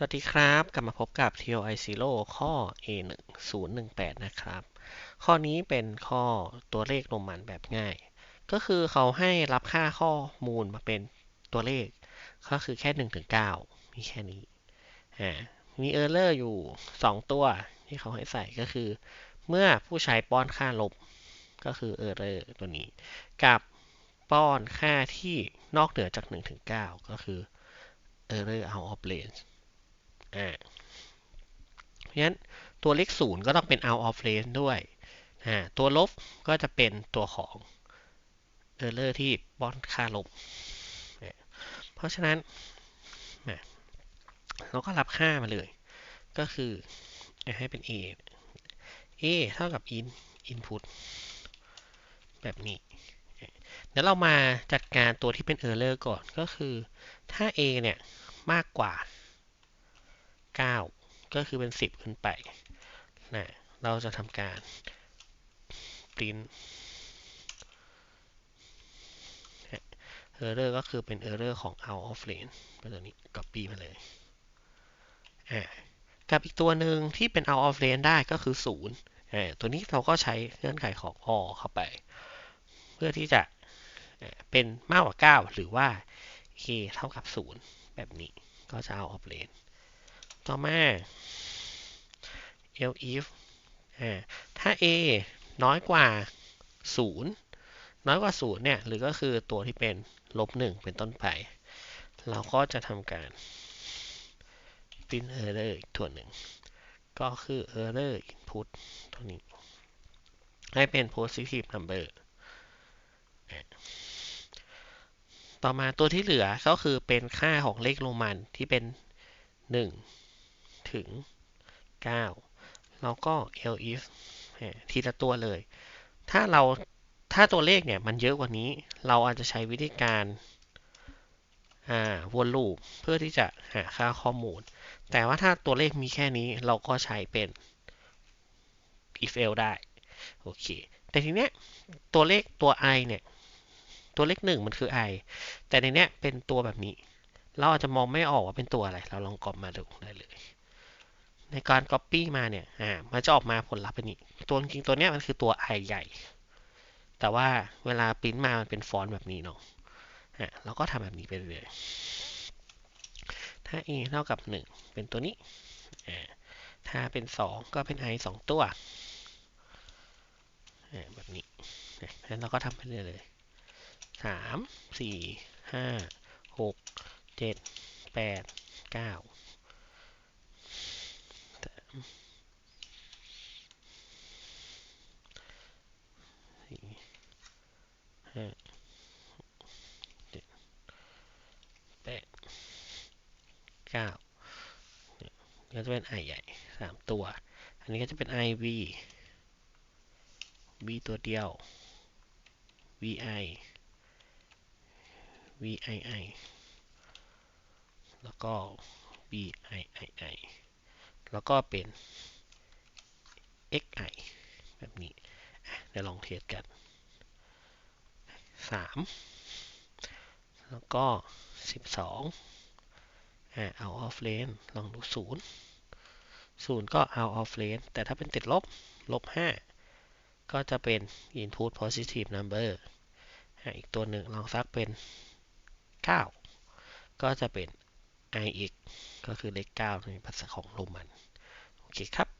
สวัสดีครับ กลับมาพบกับ TOI Zero ข้อ A1018 นะครับ ข้อนี้เป็นข้อตัวเลขโรมันแบบง่าย ก็คือเขาให้รับค่าข้อมูลมาเป็นตัวเลข ก็คือแค่1ถึง9มีแค่นี้ อ่า มี error อยู่ 2 ตัวที่เขาให้ใส่ก็คือ เมื่อผู้ใช้ป้อนค่าลบ ก็คือ error ตัวนี้ กับป้อนค่าที่นอกเหนือจาก1ถึง9ก็คือ error out of range อ่าเพราะฉะนั้นตัวเลขศูนย์ก็ต้องเป็น out of range ด้วยอ่าตัวลบก็จะเป็นตัวของ error ที่ป้อนค่าลบ เพราะฉะนั้นเราก็รับค่ามาเลย ก็คือให้เป็น a a เท่ากับ in input แบบนี้ เดี๋ยวเรามาจัดการตัวที่เป็น error ก่อน ก็คือถ้า a เนี่ยมากกว่า 9 ก็คือเป็น 10 ขึ้นไปนะเราจะทำการ print error ก็คือเป็น error ของ out of range ก็ตัวนี้ copy มาเลยอ่ากับอีกตัวหนึ่งที่เป็น out of range ได้ก็คือ 0อ่าตัวนี้เราก็ใช้เงื่อนไขของ or เข้าไป เพื่อที่จะเป็นมากกว่า 9 หรือว่า k เท่ากับ 0 แบบนี้ก็จะ out of range ต่อมา else if ถ้า a น้อยกว่า 0 น้อยกว่า 0 เนี่ย หรือก็คือตัวที่เป็นลบ 1 เป็นต้นไป เราก็จะทำการ print error อีกตัวหนึ่ง ก็คือ error input ตัวนี้ ให้เป็น positive number ต่อมาตัวที่เหลือก็คือเป็นค่าของเลขโรมันที่เป็น 1 ถึง 9 แล้วก็ else if ทีละตัวเลย ถ้าเราถ้าตัวเลขเนี่ยมันเยอะกว่านี้ เราอาจจะใช้วิธีการวนลูปเพื่อที่จะหาค่าข้อมูล แต่ว่าถ้าตัวเลขมีแค่นี้เราก็ใช้เป็น if else ได้ โอเค แต่ทีเนี้ยตัวเลขตัว i เนี่ย ตัวเลขหนึ่งมันคือ i แต่ในเนี้ยเป็นตัวแบบนี้ เราอาจจะมองไม่ออกว่าเป็นตัวอะไร เราลองกรอบมาดูได้เลย ในการ Copy มาเนี่ย อ่า มันจะออกมาผลลัพธ์เป็นนี้ ตัวจริงตัวเนี้ยมันคือตัว i ใหญ่ แต่ว่าเวลาพิมพ์มา มันเป็นฟอนต์แบบนี้เนาะ อ่าเราก็ทำแบบนี้ไปเลยถ้า a เท่ากับ 1 เป็นตัวนี้ อ่า ถ้าเป็น 2 ก็เป็น i 2 ตัวแบบนี้แล้วเราก็ทำไปเรื่อยเลยสามสี่ห้าหกเจ็ดแปดเก้า สี่ห้าเจ็ดแปดเก้าก็จะเป็นไอใหญ่สามตัว อันนี้ก็จะเป็นไอวี v ตัวเดียว vi vii แล้วก็ bii แล้วก็เป็น xi แบบนี้เดี๋ยวลองเทสกัน 3 แล้วก็ 12อ่า out of range ลองดู 0 0 ก็ out of range แต่ถ้าเป็นติดลบ ลบ 5 ก็จะเป็น input positive number อีกตัวหนึ่งลองซักเป็น 9 ก็จะเป็น ix ก็คือเลข9ในภาษาของโรมัน โอเคครับ